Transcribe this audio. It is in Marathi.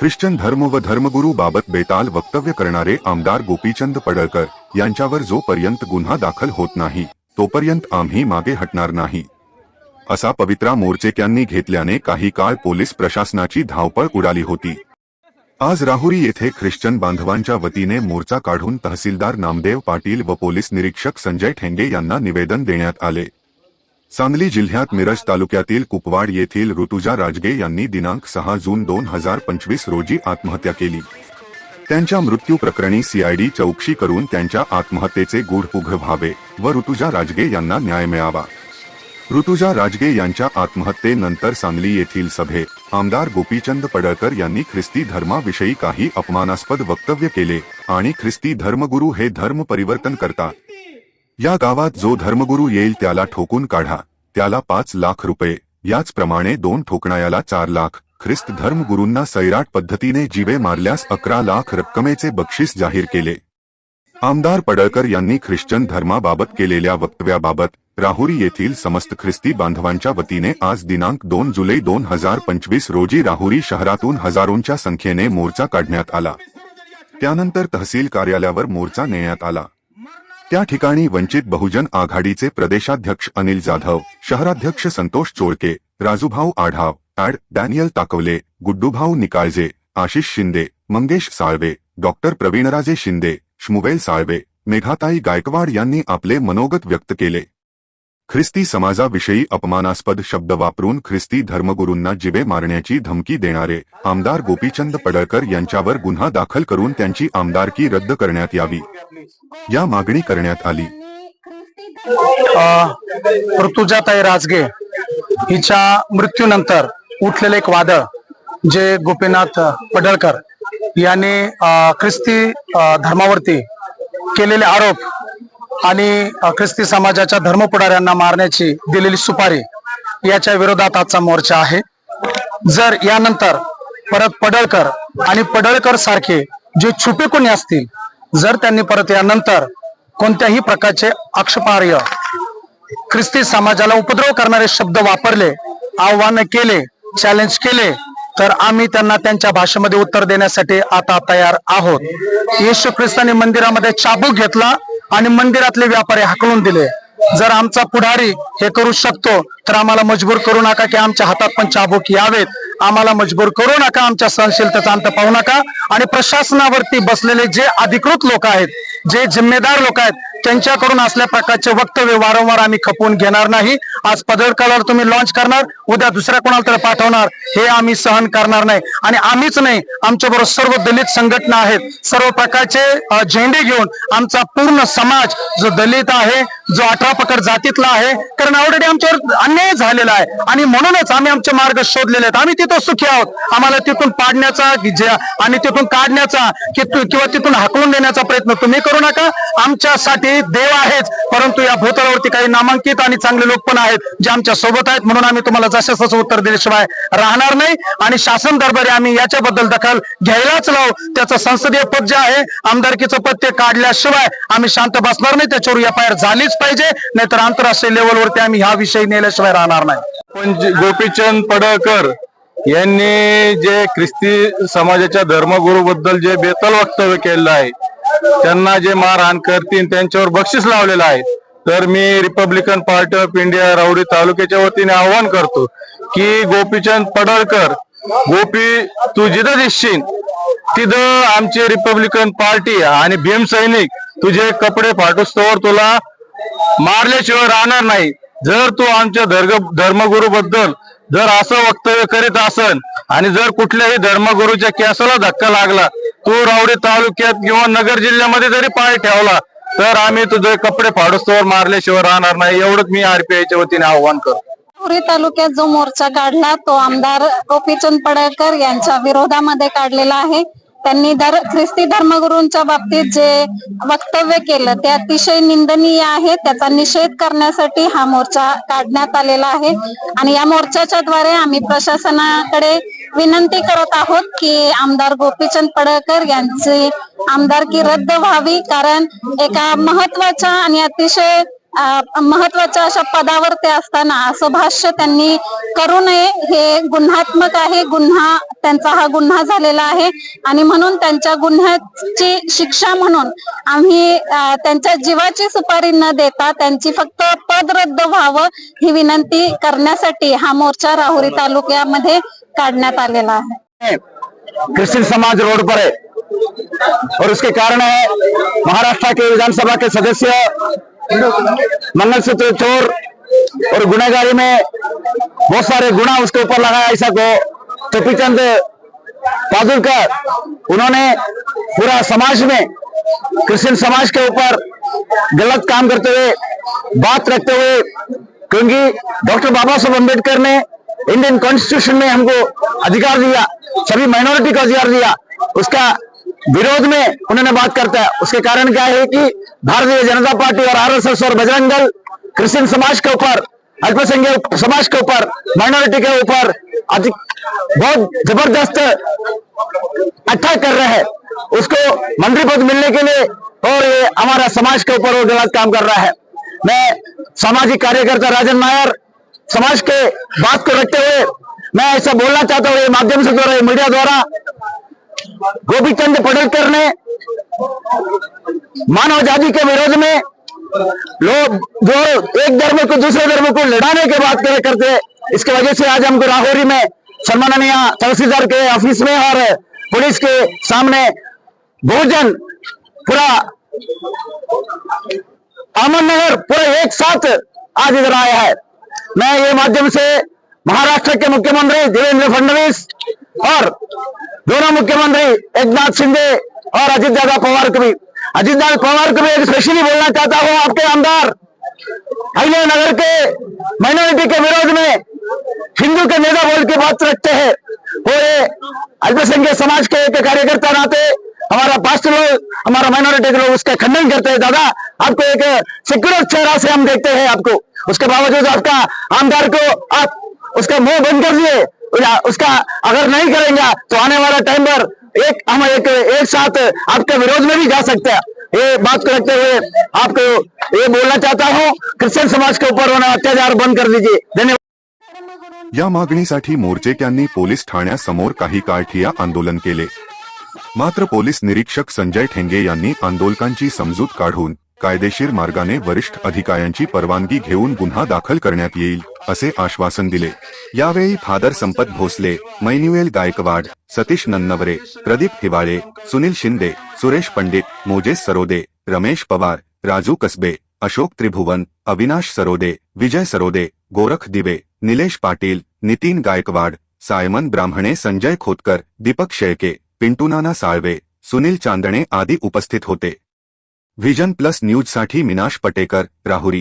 ख्रिश्चन धर्म व धर्मगुरू बाबत बेताल वक्तव्य करणारे आमदार गोपीचंद पडळकर यांच्यावर जोपर्यंत गुन्हा दाखल होत नाही तोपर्यंत आम्ही मागे हटणार नाही. असा पवित्रा मोर्चेक्यांनी घेतल्याने काही काळ पोलीस प्रशासनाची धावपळ उडाली होती. आज राहुरी येथे ख्रिश्चन बांधवांच्या वतीने मोर्चा काढून तहसीलदार नामदेव पाटील व पोलीस निरीक्षक संजय ठेंगे यांना निवेदन देण्यात आले. सांगली जिल्ह्यात मिरज तालुक्यातील कुपवाड येथील ऋतुजा राजगे यांनी दिनांक सहा जून दोन हजार पंचवीस रोजी आत्महत्या केली. त्यांच्या मृत्यू प्रकरणी सीआयडी चौकशी करून त्यांच्या आत्महत्येचे गूढ उघड व्हावे व ऋतुजा राजगे यांना न्याय मिळावा. ऋतुजा राजगे यांच्या आत्महत्येनंतर सांगली येथील सभेत आमदार गोपीचंद पडळकर यांनी ख्रिस्ती धर्माविषयी काही अपमानास्पद वक्तव्य केले आणि ख्रिस्ती धर्मगुरू हे धर्म परिवर्तन करतात या गावात जो धर्मगुरू येईल त्याला ठोकून काढा. त्याला पाच लाख रुपये. याचप्रमाणे दोन ठोकणायाला चार लाख. ख्रिस्त धर्मगुरूंना सैराट पद्धतीने जीवे मारल्यास अकरा लाख रक्कमेचे बक्षीस जाहीर केले. आमदार पडळकर यांनी ख्रिश्चन धर्माबाबत केलेल्या वक्तव्याबाबत राहुरी येथील समस्त ख्रिस्ती बांधवांच्या वतीने आज दिनांक दोन जुलै दोन हजार पंचवीस रोजी राहुरी शहरातून हजारोंच्या संख्येने मोर्चा काढण्यात आला. त्यानंतर तहसील कार्यालयावर मोर्चा नेण्यात आला. त्या ठिकाणी वंचित बहुजन आघाडीचे प्रदेशाध्यक्ष अनिल जाधव शहराध्यक्ष Santosh Cholke Rajubhau Adhav adv Daniel Takawale Guddubhau Nikalje Ashish Shinde Mangesh Salve doctor Pravinraje Shinde Shmuel Salve Meghatai Gaikwad यांनी आपले मनोगत व्यक्त केले. ख्रिस्ती समाजाविषयी अपमानास्पद शब्द वापरून ख्रिस्ती धर्मगुरूंना जिवे मारण्याची धमकी देणारे आमदार गोपीचंद पडळकर यांच्यावर गुन्हा दाखल करून त्यांची आमदारकी रद्द करण्यात यावी. या मागणी करण्यात आली. ऋतुजाताई राजगे हिच्या मृत्यूनंतर उठलेले एक वादळ जे गोपीनाथ पडळकर यांनी ख्रिस्ती धर्मावरती केलेले आरोप आणि ख्रिस्ती समाजाच्या धर्मपुढाऱ्यांना मारण्याची दिलेली सुपारी याच्या विरोधात आजचा मोर्चा आहे. जर यानंतर परत पडळकर आणि पडळकर सारखे जे छुपे कोणी असतील जर त्यांनी परत यानंतर कोणत्याही प्रकारचे अक्षपार्य ख्रिस्ती समाजाला उपद्रव करणारे शब्द वापरले आव्हान केले चॅलेंज केले तर आम्ही त्यांना त्यांच्या भाषेमध्ये उत्तर देण्यासाठी आता तयार आहोत. येशू ख्रिस्तानी मंदिरामध्ये चाबूक घेतला आणि मंदिरातले व्यापारी हाकलून दिले. जर आमचा पुढारी हे करू शकतो तर आम्हाला मजबूर करू नका की आमच्या हातात पण चाबूक यावेत. आम्हाला मजबूर करू नका आमच्या सहनशीलतेचा अंत पाहू नका. आणि प्रशासनावरती बसलेले जे अधिकृत लोक आहेत जे जिम्मेदार लोक आहेत त्यांच्याकडून असल्या प्रकारचे वक्तव्य वारंवार आम्ही खपवून घेणार नाही. आज पदरकालावर तुम्ही लॉन्च करणार उद्या दुसऱ्या कोणाला तरी पाठवणार हे आम्ही सहन करणार नाही. आणि आम्हीच नाही आमच्या बरोबर सर्व दलित संघटना आहेत. सर्व प्रकारचे झेंडे घेऊन आमचा पूर्ण समाज जो दलित आहे जो अठरा पकड जातीतला आहे कारण ऑलरेडी आमच्यावर अन्याय झालेला आहे. आणि म्हणूनच आम्ही आमचे मार्ग शोधलेले आहेत. आम्ही तिथं सुखी आहोत. आम्हाला तिथून पाडण्याचा आणि तिथून काढण्याचा किंवा तिथून हाकलून देण्याचा प्रयत्न तुम्ही करू नका. आमच्यासाठी देव आहेच परंतु या भूतलावरती काही नामांकित आणि चांगले लोक पण आहेत. जे आमच्यासोबत आहेत म्हणून आम्ही तुम्हाला जशाच तसं उत्तर दिल्याशिवाय राहणार नाही. आणि शासन दरबारी आम्ही याच्याबद्दल दखल घ्यायलाच लावू. त्याचं संसदीय पद जे आहे आमदारकीचं पद ते काढल्याशिवाय आम्ही शांत बसणार नाही. त्याच्यावर एफ आय आर झालीच पाहिजे. नाहीतर आंतरराष्ट्रीय लेवलवरती आम्ही हा विषय नेल्याशिवाय राहणार नाही. पण गोपीचंद पडळकर यांनी जे ख्रिस्ती समाजाच्या धर्मगुरू बद्दल जे बेतल वक्तव्य केलेलं आहे त्यांना जे मारहाण करतील त्यांच्यावर बक्षीस लावलेलं आहे तर मी Republican Party of India Rahuri तालुक्याच्या वतीने आवाहन करतो की गोपीचंद पडळकर गोपी तू जिथं दिसशील तिथं आमची रिपब्लिकन पार्टी आणि भीम सैनिक तुझे कपडे फाटूस्तोवर तुला मारल्याशिवाय राहणार नाही. जर तू आमच्या धर्म धर्मगुरू बद्दल जर असं वक्तव्य करीत असन आणि जर कुठल्याही धर्मगुरूच्या केसाला धक्का लागला तू रावडी तालुक्यात किंवा नगर जिल्ह्यामध्ये जरी पाय ठेवला तर आम्ही तुझे कपडे फाडूस्तोवर मारल्याशिवाय राहणार नाही. एवढंच मी आरपीआयच्या वतीने आव्हान करतो. पुरी तालुक्यात जो मोर्चा काढला तो आमदार गोपीचंद पडळकर यांच्या विरोधामध्ये काढलेला आहे. त्यांनी धर ख्रिस्ती धर्मगुरूंच्या बाबतीत जे वक्तव्य केलं ते अतिशय निंदनीय आहे. त्याचा निषेध करण्यासाठी हा मोर्चा काढण्यात आलेला आहे. आणि या मोर्चाच्या द्वारे आम्ही प्रशासनाकडे विनंती करत आहोत की आमदार गोपीचंद पडळकर यांची आमदारकी रद्द व्हावी. कारण एका महत्त्वाच्या आणि अतिशय महत्त्वाच्या अशा पदावर ते असताना असं भाष्य त्यांनी करू नये. हे गुन्हात्मक आहे. गुन्हा त्यांचा हा गुन्हा झालेला आहे. आणि म्हणून त्यांच्या गुन्ह्याची शिक्षा म्हणून आम्ही त्यांच्या जीवाची सुपारी न देता त्यांची फक्त पद रद्द व्हावं ही विनंती करण्यासाठी हा मोर्चा राहुरी तालुक्यामध्ये काढण्यात आलेला आहे. क्रिश्चियन समाज रोड पर है। और उसके कारण है महाराष्ट्र के विधानसभा के सदस्य मंगलसूत्र चोर और गुनाहगारी में बहुत सारे गुना उसके ऊपर लगाया ऐसा को। चपीचंद पादुलकर उन्होंने पूरा समाज में, क्रिश्चियन समाज के ऊपर गलत काम करते हुए, बात रखते हुए, क्योंकि डॉक्टर बाबा साहब अंबेडकर ने इंडियन कॉन्स्टिट्यूशन में हमको अधिकार दिया, सभी माइनॉरिटी को अधिकार दिया, उसका विरोध में उन्होंने बात करता है। उसके कारण क्या है कि भारतीय जनता पार्टी और आरएसएस और बजरंग दल क्रिश्चियन समाज के ऊपर, अल्पसंख्यक समाज के ऊपर, माइनॉरिटी के ऊपर बहुत ज़बरदस्त अटैक कर रहे हैं। उसको मंत्री पद मिलने के लिए और ये हमारा समाज के ऊपर वो गलत काम कर रहा है। मैं सामाजिक कार्यकर्ता राजन नायर, समाज के बात को रखते हुए मैं ऐसा बोलना चाहता हूँ, ये माध्यम से द्वारा मीडिया द्वारा गोपीचंद पडलकर ने, मानव जाति के विरोध में लोग जो एक धर्म को दूसरे धर्म को लड़ाने के बात करे करते, इसके वजह से आज हमको राहोरी में सम्माननीय तहसीलदार के ऑफ़िस में और पुलिस के सामने भोजन पूरा अमन नगर पूरा एक साथ आज इधर आया है। मैं ये माध्यम से महाराष्ट्र के मुख्यमंत्री देवेंद्र फडणवीस और दोनों मुख्यमंत्री एकनाथ शिंदे और अजित दादा पवार को भी। अजित दादा पवार को भी एक स्पेशली बोलना चाहता हूँ आपके आमदार अहिल्या नगर के माइनॉरिटी के विरोध में हिंदू के नेता बोल के बात रखते हैं। ये अल्पसंख्यक समाज के एक कार्यकर्ता नाते हमारा पास्ट लोग, हमारा माइनॉरिटी के लोग उसका खंडन करते हैं। दादा, आपको एक सिक्योर चेहरा से हम देखते हैं आपको। उसके बावजूद आपका आमदार को आप उसका मुँह बंद कर दिए। उसका अगर नहीं करेंगे तो आने वाला टाइम पर एक हम एक एक साथ आपके विरोध में भी जा सकते हैं। ये बात को रखते हुए आपको ये बोलना चाहता हूँ क्रिश्चियन समाज के ऊपर होना अत्याचार बंद कर दीजिए। धन्यवाद। या मागणीसाठी मोर्चेक्यांनी पोलीस ठाण्यासमोर काही काळ ठिया आंदोलन केले. मात्र पोलीस निरीक्षक संजय ठेंगे यांनी आंदोलकांची समजूत काढून कायदेशीर मार्गाने वरिष्ठ अधिकाऱ्यांची परवानगी घेऊन गुन्हा दाखल करण्यात येईल असे आश्वासन दिले. यावेळी father Sampat Bhosale Manuel Gaikwad Satish Nannaware Pradeep Hiwale Sunil Shinde Suresh Pandit Moses Sarode Ramesh Pawar Raju Kasbe Ashok Tribhuvan Avinash Sarode Vijay Sarode Gorakh Dive Nilesh Patil Nitin Gaikwad Simon Brahmane Sanjay Khotkar Deepak Shelke पिंटूनाना Salve Sunil चांदणे आदी उपस्थित होते. व्हिजन प्लस न्यूजसाठी मिनाश पटेकर राहुरी.